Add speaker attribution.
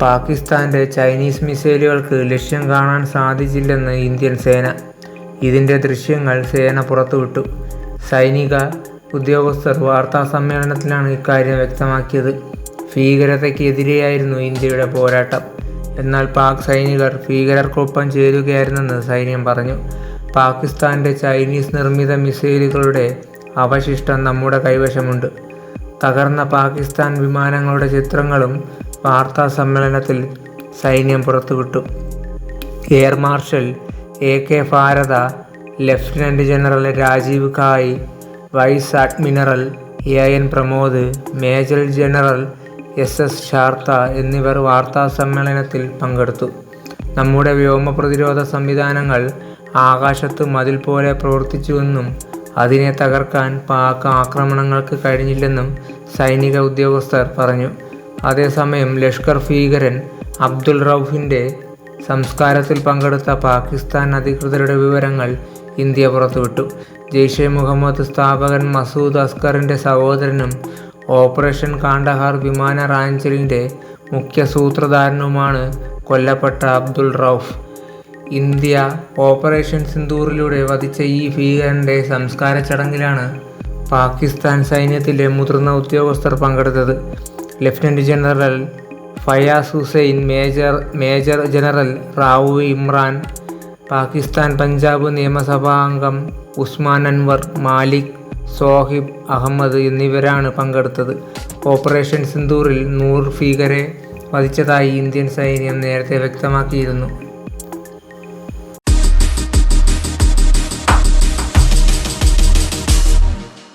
Speaker 1: പാകിസ്ഥാന്റെ ചൈനീസ് മിസൈലുകൾക്ക് ലക്ഷ്യം കാണാൻ സാധിച്ചില്ലെന്ന് ഇന്ത്യൻ സേന. ഇതിന്റെ ദൃശ്യങ്ങൾ സേന പുറത്തുവിട്ടു. സൈനിക ഉദ്യോഗസ്ഥർ വാർത്താ സമ്മേളനത്തിലാണ് ഇക്കാര്യം വ്യക്തമാക്കിയത്. ഭീകരതയ്ക്കെതിരെയായിരുന്നു ഇന്ത്യയുടെ പോരാട്ടം. എന്നാൽ പാക് സൈനികർ ഭീകരർക്കൊപ്പം ചേരുകയായിരുന്നെന്ന് സൈന്യം പറഞ്ഞു. പാകിസ്ഥാന്റെ ചൈനീസ് നിർമ്മിത മിസൈലുകളുടെ അവശിഷ്ടം നമ്മുടെ കൈവശമുണ്ട്. തകർന്ന പാകിസ്ഥാൻ വിമാനങ്ങളുടെ ചിത്രങ്ങളും വാർത്താ സമ്മേളനത്തിൽ സൈന്യം പുറത്തുവിട്ടു. Air marshal A K Bharti lieutenant general Rajiv Ghai vice admiral A N Pramod major general S S Sharda എന്നിവർ വാർത്താ സമ്മേളനത്തിൽ പങ്കെടുത്തു. നമ്മുടെ വ്യോമ പ്രതിരോധ സംവിധാനങ്ങൾ ആകാശത്ത് മതിൽ പോലെ പ്രവർത്തിച്ചുവെന്നും അതിനെ തകർക്കാൻ പാക് ആക്രമണങ്ങൾക്ക് കഴിഞ്ഞില്ലെന്നും സൈനിക ഉദ്യോഗസ്ഥർ പറഞ്ഞു. അതേസമയം ലഷ്കർ ഭീകരൻ അബ്ദുൾ റൌഫിന്റെ സംസ്കാരത്തിൽ പങ്കെടുത്ത പാകിസ്ഥാൻ അധികൃതരുടെ വിവരങ്ങൾ ഇന്ത്യ പുറത്തുവിട്ടു. ജെയ്ഷെ മുഹമ്മദ് സ്ഥാപകൻ മസൂദ് അസ്കറിന്റെ സഹോദരനും ഓപ്പറേഷൻ കാണ്ടഹാർ വിമാന റാഞ്ചലിന്റെ മുഖ്യ സൂത്രധാരനുമാണ് കൊല്ലപ്പെട്ട അബ്ദുൾ റൌഫ്. ഇന്ത്യ ഓപ്പറേഷൻ സിന്ദൂറിലൂടെ വധിച്ച ഈ ഭീകരന്റെ സംസ്കാര ചടങ്ങിലാണ് പാകിസ്ഥാൻ സൈന്യത്തിലെ മുതിർന്ന ഉദ്യോഗസ്ഥർ പങ്കെടുത്തത്. Lieutenant general Fayaz Hussain major major general Rao Imran Pakistan Punjab നിയമസഭാ അംഗം ഉസ്മാൻ അൻവർ മാലിക് സോഹിബ് അഹമ്മദ് എന്നിവരാണ് പങ്കെടുത്തത്. ഓപ്പറേഷൻ സിന്ദൂറിൽ നൂറ് ഭീകരെ വധിച്ചതായി ഇന്ത്യൻ സൈന്യം നേരത്തെ വ്യക്തമാക്കിയിരുന്നു.